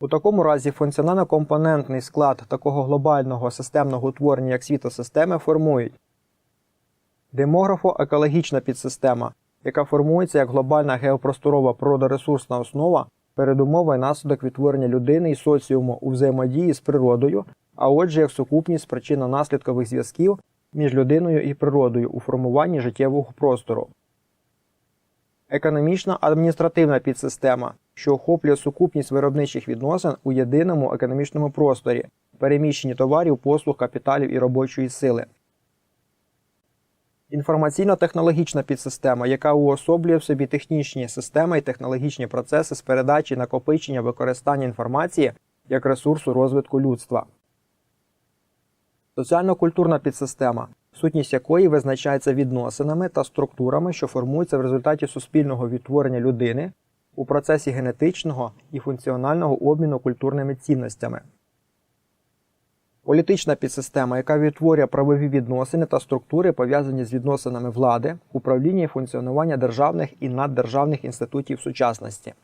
У такому разі функціонально-компонентний склад такого глобального системного утворення, як світосистеми, формують демографо-екологічна підсистема, яка формується як глобальна геопросторова природоресурсна основа, передумова і наслідок відтворення людини і соціуму у взаємодії з природою, а отже, як сукупність причинно-наслідкових зв'язків між людиною і природою у формуванні життєвого простору. Економічна адміністративна підсистема, що охоплює сукупність виробничих відносин у єдиному економічному просторі, переміщенні товарів, послуг, капіталів і робочої сили. Інформаційно-технологічна підсистема, яка уособлює в собі технічні системи і технологічні процеси з передачі, накопичення, використання інформації як ресурсу розвитку людства. Соціально-культурна підсистема, сутність якої визначається відносинами та структурами, що формуються в результаті суспільного відтворення людини у процесі генетичного і функціонального обміну культурними цінностями. Політична підсистема, яка відтворює правові відносини та структури, пов'язані з відносинами влади, управління і функціонування державних і наддержавних інститутів сучасності.